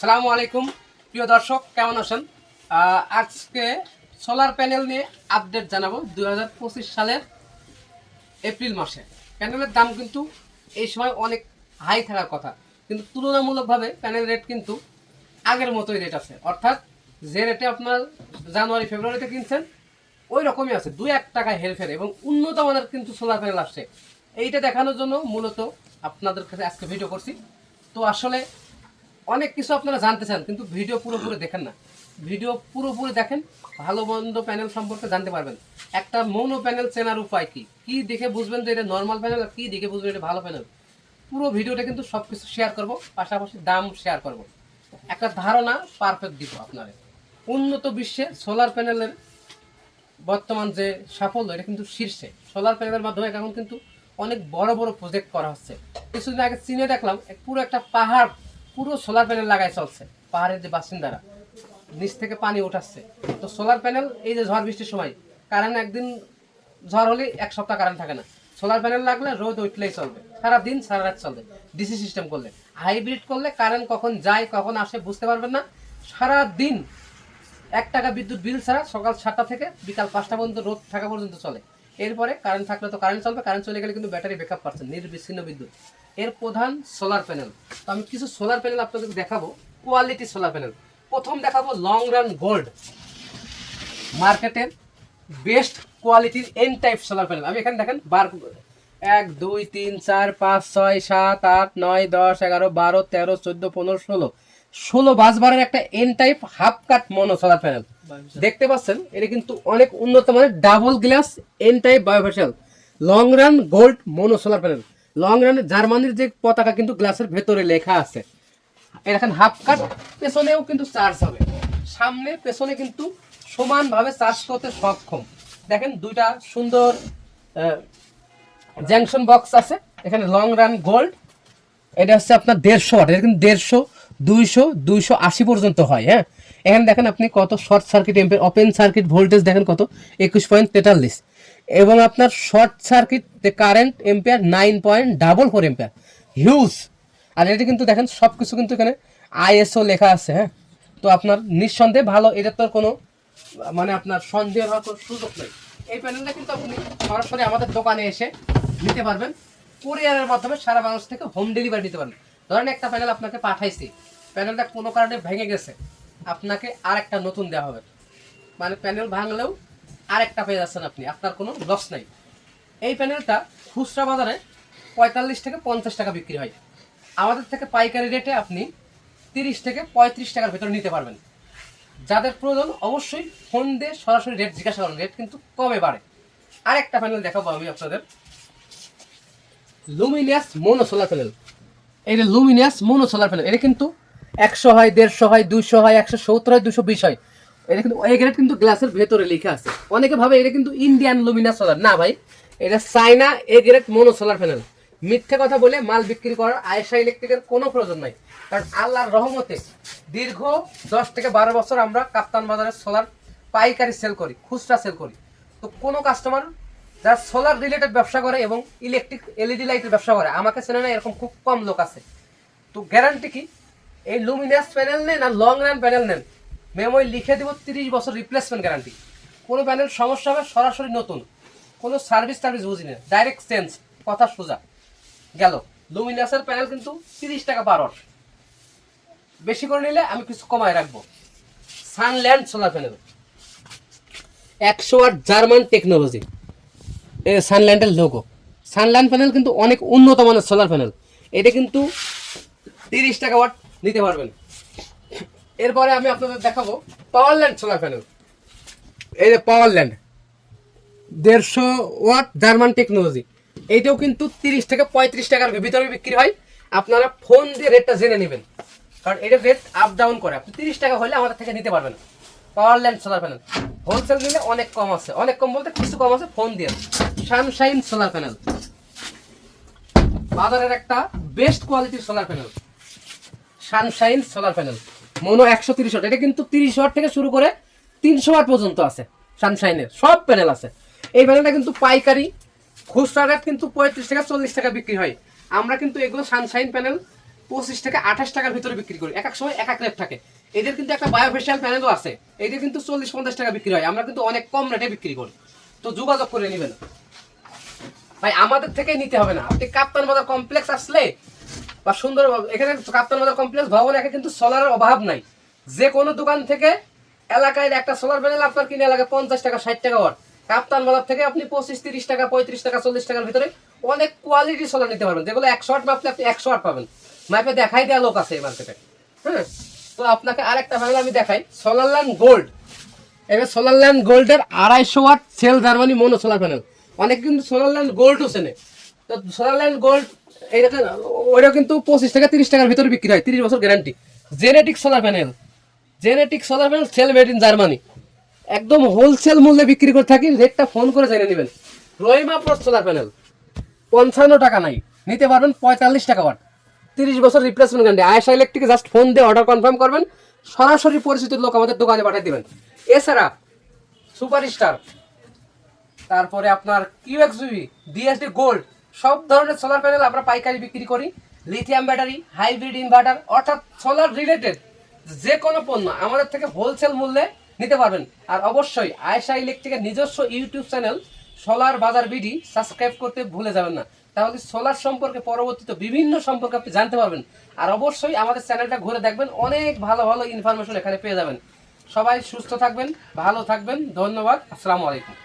সালামু আলাইকুম। প্রিয় দর্শক, কেমন আছেন? আজকে সোলার প্যানেল নিয়ে আপডেট জানাব দু হাজার পঁচিশ সালের এপ্রিল মাসে। প্যানেলের দাম কিন্তু এই সময় অনেক হাই থাকার কথা। কিন্তু তুলনামূলকভাবে প্যানেল রেট কিন্তু আগের মতোই রেট আছে। অর্থাৎ যে রেটে আপনার জানুয়ারি ফেব্রুয়ারিতে কিনছেন, ওই রকমই আছে। দু এক টাকা হেরফের এবং উন্নত মানের কিন্তু সোলার প্যানেল আসছে। এইটা দেখানোর জন্য মূলত আপনাদের কাছে আজকে ভিডিও করছি। তো আসলে অনেক কিছু আপনারা জানতে চান, কিন্তু ভিডিও পুরোপুরি দেখেন না। ভিডিও পুরোপুরি দেখেন, ভালো মন্দ প্যানেল সম্পর্কে জানতে পারবেন। একটা মৌন প্যানেল চেনার উপায় কি? কি দেখে বুঝবেন যে এটা নর্মাল প্যানেল আর কি দেখে বুঝবেন এটা ভালো প্যানেল? পুরো ভিডিওটা কিন্তু সব কিছু শেয়ার করব, পাশাপাশি দাম শেয়ার করব। একটা ধারণা পারফেক্ট দিব আপনার। উন্নত বিশ্বে সোলার প্যানেলের বর্তমান যে সাফল্য, এটা কিন্তু শীর্ষে। সোলার প্যানেলের মাধ্যমে এখন কিন্তু অনেক বড় বড় প্রজেক্ট করা হচ্ছে। কিছুদিন আগে চীনে দেখলাম পুরো একটা পাহাড় পুরো সোলার প্যানেল লাগাই চলছে, পাহাড়ের যে বাসিন্দারা। নিচ থেকে পানি উঠাচ্ছে তো সোলার প্যানেল এই যে ঝড় বৃষ্টির সময় কারেন্ট একদিন ঝড় হলে এক সপ্তাহ কারেন্ট থাকে না। সোলার প্যানেল লাগলে রোদ উঠলেই চলবে। সারা দিন সারা রাত চলবে। ডিসি সিস্টেম করলে। হাইব্রিড করলে কারেন্ট কখন যায়, কখন আসে বুঝতে পারবেন না। সারা দিন এক টাকা বিদ্যুৎ বিল ছাড়া সকাল সাতটা থেকে বিকাল পাঁচটা পর্যন্ত রোদ থাকা পর্যন্ত চলে। এরপরে কারেন্ট থাকলে তো কারেন্ট চলবে কারেন্ট চলে গেলে কিন্তু ব্যাটারি ব্যাকআপ পাচ্ছে নির্বিচ্ছিন্ন বিদ্যুৎ। এর প্রধান সোলার প্যানেল তো আমি কিছু সোলার প্যানেল আপনাদের দেখাবো কোয়ালিটি সোলার প্যানেল প্রথম দেখাবো লং রান গোল্ড মার্কেটের বেস্ট কোয়ালিটির এন টাইপ সোলার প্যানেল আমি এখানে দেখেন বার এক দুই তিন চার পাঁচ ছয় সাত আট নয় দশ এগারো বারো তেরো চোদ্দ পনেরো ষোলো। ষোলো বাস বারের একটা N type half cut mono solar panel দেখতে পাচ্ছেন এটা কিন্তু অনেক উন্নত মানের double glass N type bifacial long run gold mono solar panel long run জার্মানির যে পতাকা কিন্তু গ্লাসের ভেতরে লেখা আছে। এখানে হাফ কাট পেছনেও কিন্তু চার্জ হবে। সামনে, পেছনে কিন্তু সমানভাবে চার্জ করতে সক্ষম। দেখেন দুইটা সুন্দর জ্যাংশন বক্স আছে। এখানে লং রান গোল্ড এটা হচ্ছে আপনার দেড়শো ওয়াট এটা কিন্তু দেড়শো, দুইশো দুইশো আশি পর্যন্ত হয় হ্যাঁ? এখানে দেখেন আপনি কত শর্ট সার্কিট এম্পের ওপেন সার্কিট ভোল্টেজ দেখেন কত? একুশ পয়েন্ট তেতাল্লিশ। এবং আপনার short circuit current ampere nine point double four ampere huge আর এটা কিন্তু দেখেন সব কিছু কিন্তু এখানে আইএসও লেখা আছে হ্যাঁ? তো আপনার নিঃসন্দেহে ভালো এটা তো কোনো মানে আপনার সন্দেহ হওয়ার কোনো সুযোগ নেই। এই প্যানেলটা কিন্তু আপনি সরাসরি আমাদের দোকানে এসে নিতে পারবেন। কুরিয়ারের মাধ্যমে সারা বাংলাদেশ থেকে হোম ডেলিভারি নিতে পারবেন। ধরেন একটা প্যানেল আপনাকে পাঠাইছি প্যানেলটা কোনো কারণে ভেঙে গেছে, আপনাকে আর একটা নতুন দেওয়া হবে। মানে প্যানেল ভাঙলেও আরেকটা পেয়ে যাচ্ছেন আপনি, আপনার কোনো লস নাই। এই প্যানেলটা খুচরা বাজারে পঁয়তাল্লিশ থেকে পঞ্চাশ টাকা বিক্রি হয়। আমাদের থেকে পাইকারি রেটে আপনি তিরিশ থেকে পঁয়ত্রিশ টাকার ভেতরে নিতে পারবেন। যাদের প্রয়োজন অবশ্যই ফোন দিয়ে সরাসরি রেট জিজ্ঞাসা করুন রেট কিন্তু কমে বাড়ে। আরেকটা প্যানেল দেখাবো আমি আপনাদের। লুমিনিয়াস মোনো সোলার প্যানেল যে লুমিনিয়াস মোনো সোলার প্যানেল এটা কিন্তু একশো হয়, দেড়শো হয় দুশো হয়, একশো সত্তর হয় দুশো বিশ হয়। এটা কিন্তু এই কিন্তু গ্লাসের ভেতরে লেখা আছে। অনেকে ভাবে এটা কিন্তু ইন্ডিয়ান লুমিনাস সোলার না ভাই, এটা চাইনা এ মোনো সোলার প্যানেল মিথ্যে কথা বলে মাল বিক্রি করার আয়েশা ইলেকট্রিকের কোনো প্রয়োজন নাই। কারণ আল্লাহর রহমতে দীর্ঘ দশ থেকে বারো বছর আমরা কাপ্তান বাজারে সোলার পাইকারি সেল করি, খুচরা সেল করি। তো কোনো কাস্টমার যারা সোলার রিলেটেড ব্যবসা করে এবং ইলেকট্রিক এলইডি লাইটের ব্যবসা করে, আমাকে চেনে না, এরকম খুব কম লোক আছে। তো গ্যারান্টি কি, এই লুমিনাস প্যানেল নেন আর লং রান প্যানেল নেন। মেমোরি লিখে দেবো তিরিশ বছর রিপ্লেসমেন্ট গ্যারান্টি কোনো প্যানেল সমস্যা হবে, সরাসরি নতুন। কোনো সার্ভিস টার্ভিস বুঝি না। ডাইরেক্ট চেঞ্জ কথা সোজা। গেল। লুমিনাসের প্যানেল কিন্তু তিরিশ টাকা বারোর বেশি করে নিলে আমি কিছু কমায় রাখব। সানল্যান্ড সোলার প্যানেল একশো আট জার্মান টেকনোলজি এ সানল্যান্ডের লোগো সানল্যান্ড প্যানেল কিন্তু অনেক উন্নত মানের সোলার প্যানেল এটা কিন্তু তিরিশ টাকা ওয়াট নিতে পারবেন। এরপরে আমি আপনাদের দেখাবো পাওয়ারল্যান্ড সোলার প্যানেল এই যে পাওয়ারল্যান্ড দেড়শো ওয়াট জার্মান টেকনোলজি এইটাও কিন্তু তিরিশ থেকে পঁয়ত্রিশ টাকার ভিতরে বিক্রি হয়। আপনারা ফোন দিয়ে রেটটা জেনে নেবেন। কারণ এটা রেট আপ ডাউন করে। আপনি তিরিশ টাকা হলে আমাদের থেকে নিতে পারবেন। পাওয়ারল্যান্ড সোলার প্যানেল হোলসেল নিলে অনেক কম আছে। অনেক কম বলতে কিছু কম আছে ফোন দিয়ে। সানশাইন সোলার প্যানেল বাজারের একটা বেস্ট কোয়ালিটির solar panel Sunshine solar panel mono একশো তিরিশ এটা কিন্তু তিরিশ ওয়াট থেকে শুরু করে তিনশো ওয়াট পর্যন্ত আছে সানশাইনের। সব প্যানেল আছে। এই প্যানেলটা কিন্তু পাইকারি, খুচরা রেট কিন্তু পঁয়ত্রিশ টাকা চল্লিশ টাকা বিক্রি হয়। আমরা কিন্তু এগুলো সানশাইন প্যানেল পঁচিশ থেকে আঠাশ টাকার ভিতরে বিক্রি করি। এক এক সময় এক এক রেট থাকে। এদের কিন্তু একটা বায়োফেশিয়াল প্যানেলও আছে। এদের কিন্তু চল্লিশ পঞ্চাশ টাকা বিক্রি হয়। আমরা কিন্তু অনেক কম রেটে বিক্রি করি। তো যোগাযোগ করে নেবেন। ভাই, আমাদের থেকে নিতে হবে না। আপনি কাপ্তান বাজার কমপ্লেক্স আসলে বা সুন্দর এখানে কাপ্তান বাজার কমপ্লেক্স ভবন একে কিন্তু সোলারের অভাব নাই। যে কোনো দোকান থেকে এলাকায় একটা সোলার প্যানেল আপনার কিনে এলাকায় পঞ্চাশ টাকা, ষাট টাকা ওয়াট কাপ্তান বাজার থেকে আপনি পঁচিশ, তিরিশ টাকা, পঁয়ত্রিশ টাকা, চল্লিশ টাকার ভিতরে অনেক কোয়ালিটি সোলার নিতে পারবেন। যেগুলো একশো ওয়াট মাপলে আপনি একশো ওয়াট পাবেন। মাপে দেখাই দেওয়া লোক আছে এই মার্কেটে হ্যাঁ? তো আপনাকে আরেকটা প্যানেল আমি দেখাই। সোলার ল্যান্ড গোল্ড এবার সোলার ল্যান্ড গোল্ডের আড়াইশো watt cell Germany mono solar panel অনেক কিন্তু সোলার ল্যান্ড গোল্ডও চেনে। তো সোলার ল্যান্ড গোল্ড এইটা ওইটা কিন্তু পঁচিশ থেকে তিরিশ টাকার ভিতরে বিক্রি হয়, তিরিশ বছর guarantee genetic solar panel genetic solar panel cell made in Germany একদম হোলসেল মূল্যে বিক্রি করে থাকি রেটটা ফোন করে জেনে নেবেন। রহিমা প্রো সোলার প্যানেল পঞ্চান্ন টাকা নাই, নিতে পারবেন পঁয়তাল্লিশ টাকা ওয়াট তিরিশ বছর রিপ্লেসমেন্ট গ্যারান্টি আয়সা ইলেকট্রিকে জাস্ট ফোন দিয়ে অর্ডার কনফার্ম করবেন, সরাসরি পরিচিত লোক আমাদের দোকানে পাঠিয়ে দিবেন। এছাড়া সুপার স্টার তারপরে আপনার কিউএক্সবি ডিএসডি গোল্ড সব ধরনের সোলার প্যানেল আমরা পাইকারি বিক্রি করি লিথিয়াম ব্যাটারি হাইব্রিড ইনভার্টার অর্থাৎ সোলার রিলেটেড যে কোনো পণ্য আমাদের থেকে হোলসেল মূল্যে নিতে পারবেন। আর অবশ্যই আয়সা ইলেকট্রিকের নিজস্ব YouTube channel solar Bazar BD subscribe করতে ভুলে যাবেন না। তাহলে সোলার সম্পর্কে পরবর্তীতে বিভিন্ন সম্পর্কে আপনি জানতে পারবেন। আর অবশ্যই আমাদের চ্যানেলটা ঘুরে দেখবেন, অনেক ভালো ভালো ইনফরমেশন এখানে পেয়ে যাবেন। সবাই সুস্থ থাকবেন, ভালো থাকবেন, ধন্যবাদ, আসসালামু আলাইকুম।